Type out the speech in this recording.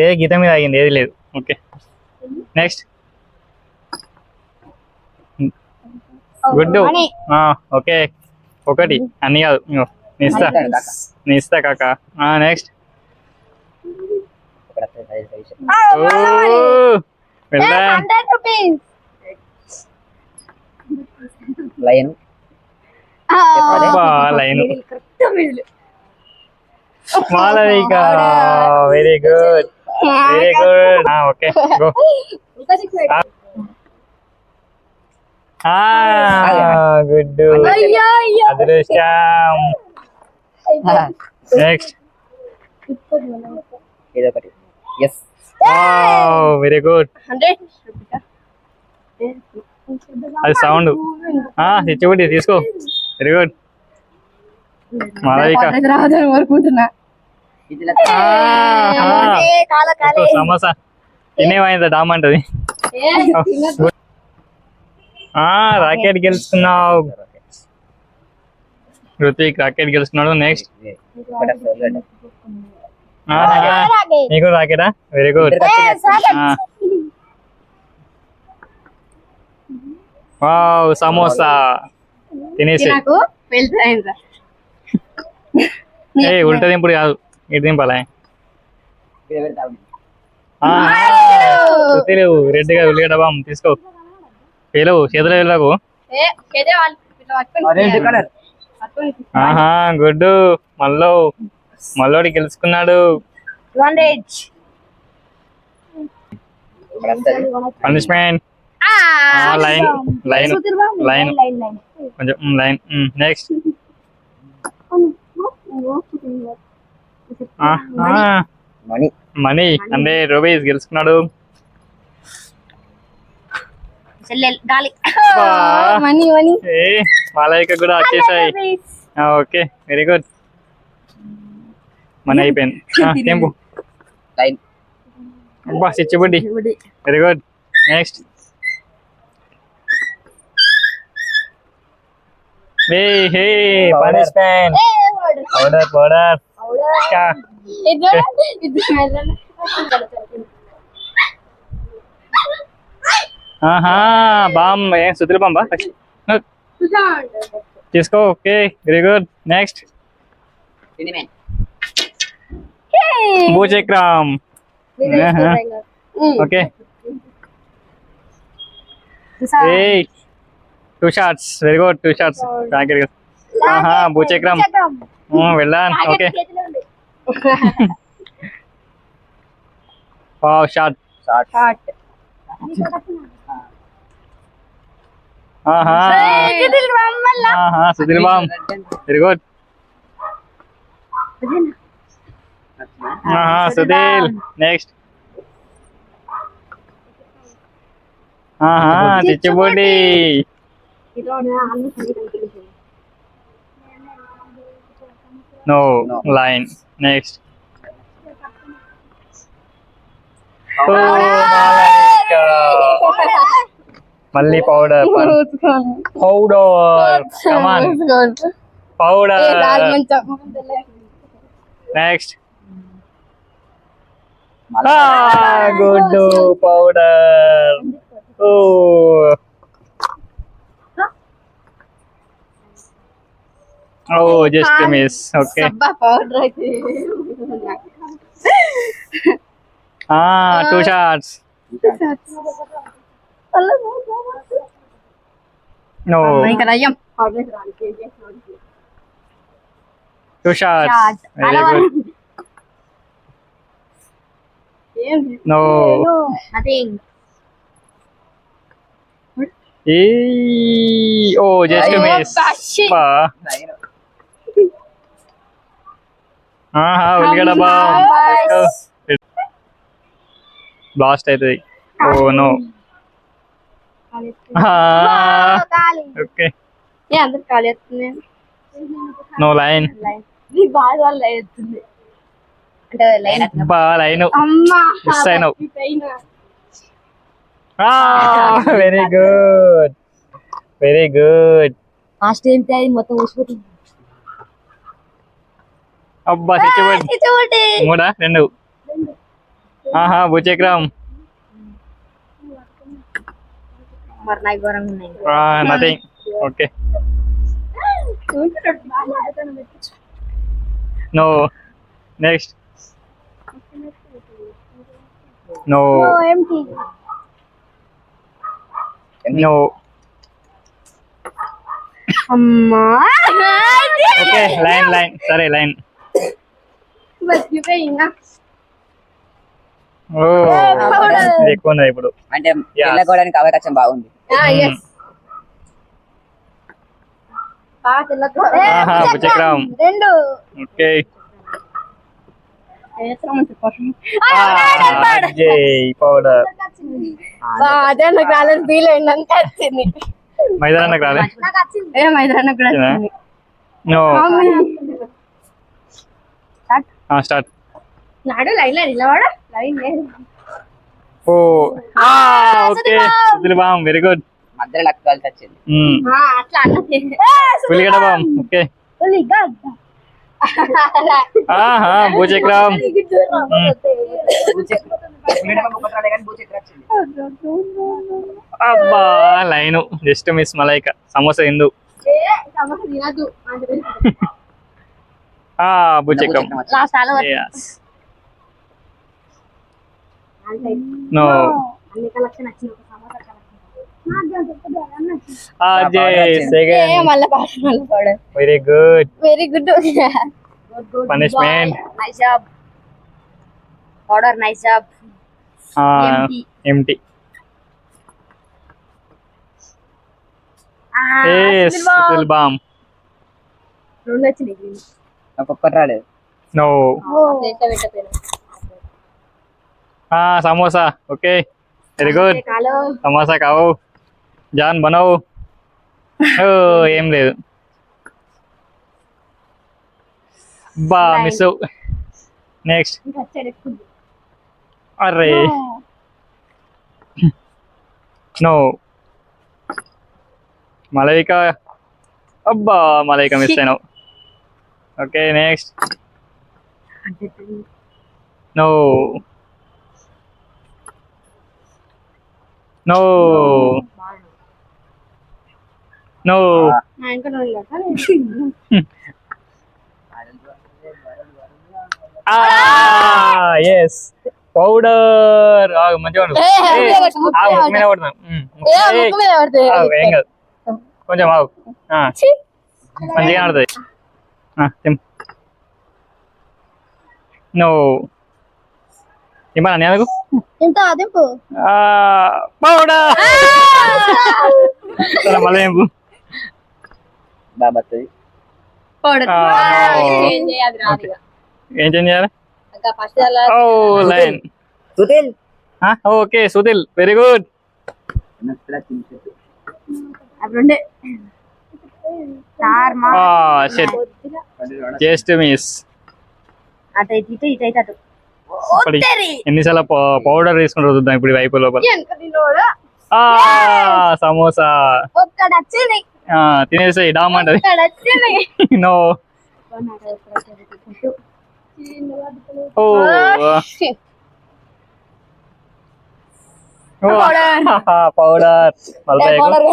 ఏ గీత మీద ఆగింది ఏది లేదు. ఓకే. Next good. ఓకే. ఒకటి. అన్ని కాదు. ఇగో, నీ ఇస్తా నీ ఇస్తా కాక. Next line line Malavika very good very good okay go good అదృష్టం. నెక్స్ట్ ఎస్ వెరీ గుడ్ అది సౌండ్. ఇచ్చిబుట్టి తీసుకో. Very good Malavika samosa. తినేమైందా డామ్ అంటది. ఆ రాకెట్ గెలుచుకున్నావు ఋతిక్ రాకెట్ గెలుచుకున్నాడు నెక్స్ట్ నీకు రాకెటా? Very good wow samosa. తినేసి దింపుడు కాదు. ఇటు దింపాలా లేవు రెడ్గా ఉల్లిగడ్డ బామ్ తీసుకో. పేలవు చేతులు వెళ్ళకు ఆహా గుడ్ మల్లో మల్లోడి గెలుచుకున్నాడు. పనిష్మెంట్. లైన్ లైన్ లైన్ కొంచెం line next. Money money hundred rupees గెలుచుకున్నాడు. కూడా వచ్చేసాయి ఓకే వెరీ గుడ్. మనీ అయిపోయింది. అబ్బా చిచ్చుబుడ్డి. Very good. Next. Hey hey punishment. Powder powder. ఆహా బామ్ ఏం సుతులు బాంబా తీసుకో okay very good next సినిమేన్ భూచక్రం okay A two shorts very good two shorts packet ఆహా భూచక్రం వెళ్ళాను ఓకే. Wow short. షార్ట్. ఆహా. ఆహా సుధీర్ బామ్ వెరీ గుడ్ ఆహా Sudheer next No, No. line. Next. Oh, oh Malaika. Malli powder. pan- Powder. Come on. Powder. Next. Ah, good. Powder. Oh. Oh, just miss miss. Okay. ah, two shots. Shots no No. Nothing. Hey. Oh, just to miss. బా ఆహా ఉల్లిగడ్డ బా blast అవుతుంది oh no okay ఏ అందరు ఖాళీ వస్తుంది no line నీ బాధ వల్ల అవుతుంది అంటే లైన్ బా లైన్ అమ్మా మిస్ అయినావు అయినా very good very good last time అది మొత్తం ఊసిపోతుంది అబ్బా చిచ్చుబడి చూడండి మూడా రెండు ఆహా భూచక్రం మరి నాకు ఘోరంగా ఉన్నాయి nothing okay no next no empty no అమ్మా ఓకే లైన్ లైన్ సరే లైన్ ఇది ఎక్కువ ఉన్నది ఇప్పుడు. అంటే Yes. వెళ్ళకోవడానికి అవకాశం బాగుంది. రెండు. ఓకే. పౌడర్. అదే నాకు రాలేదు ఫీల్ వచ్చింది. మైదానానికి మైదానం కూడా వచ్చిందా? వచ్చింది నో Start. స్టార్ట్ నాడు లైన్లో నిలబడ. లైన్ లేదు ఓ. Okay. Sudheer balm very good మధ్యలో లక్ కలిసి వచ్చింది. ఆ, అట్లా అన్నది పులిగడ బామ్ ఓకే. ఉల్లిగడ్డ. ఆహా భూచక్రం. అబ్బా line. Just miss Malaika. Samosa ఎందు సమోసా తినద్దు. Yes. No very good very good Punishment. Nice job order nice job Empty. Empty Ah, ఏ సుధీర్ బామ్ రెండు వచ్చినాయి నాకు ఒక్కటి రాలేదు నో ప్లేట్లో పెట్టపోయినా ఆ సమోసా ఓకే వెరీ గుడ్ కాలో సమోసా కావు జాన్ బనవు ఓ ఏం లేదు బా మిస్ నెక్స్ట్ ఇంకా వచ్చాడు ఎక్కువ అరే నో మలైక అబ్బా మలైక మిస్ అయినావు Okay next no no no నా ఇంకా నువ్వు ఎస్ పౌడర్ మంచిగా ఉండు. ఏ, ఏయ్, ముక్కు మీద కొట్టు, ముక్కు ఆగు, మీద ముక్కు మీద కొడతాను. ఉమ్, ముక్కు- ఏ ఏయ్, ముక్కు మీద పడుతుంది ఆగు, ఏం కాదు కొంచెం ఆగు ఆ, మంచిగా ఆడుతుంది నువ్వు ఇమ్మా నేను అందుకు ఇంత అదింపు పౌడర్ సరే మళ్ళీ ఏంపు బాబత్తది పౌడర్ ఆ, ఏం చేయాలి రాదు ఇక. ఏం చేంజ్ చేయాలి ఇంకా ఫస్ట్ అలా ఓ లైన్ సుతిల్ ఓకే సుధిల్ వెరీ గుడ్ అప్పుడు ఉండే సార్ మా షెట్ Just miss ఎన్నిసార్లు పౌడర్ తీసుకుంటారు చూద్దాం ఇప్పుడు వైపు లోపల. సమోసా. ఒక్కడ వచ్చింది ఆ, తినేసాయి డామ్ అంటది ఒక్కడ వచ్చింది నో ఓ పౌడర్ మళ్ళీ పౌడర్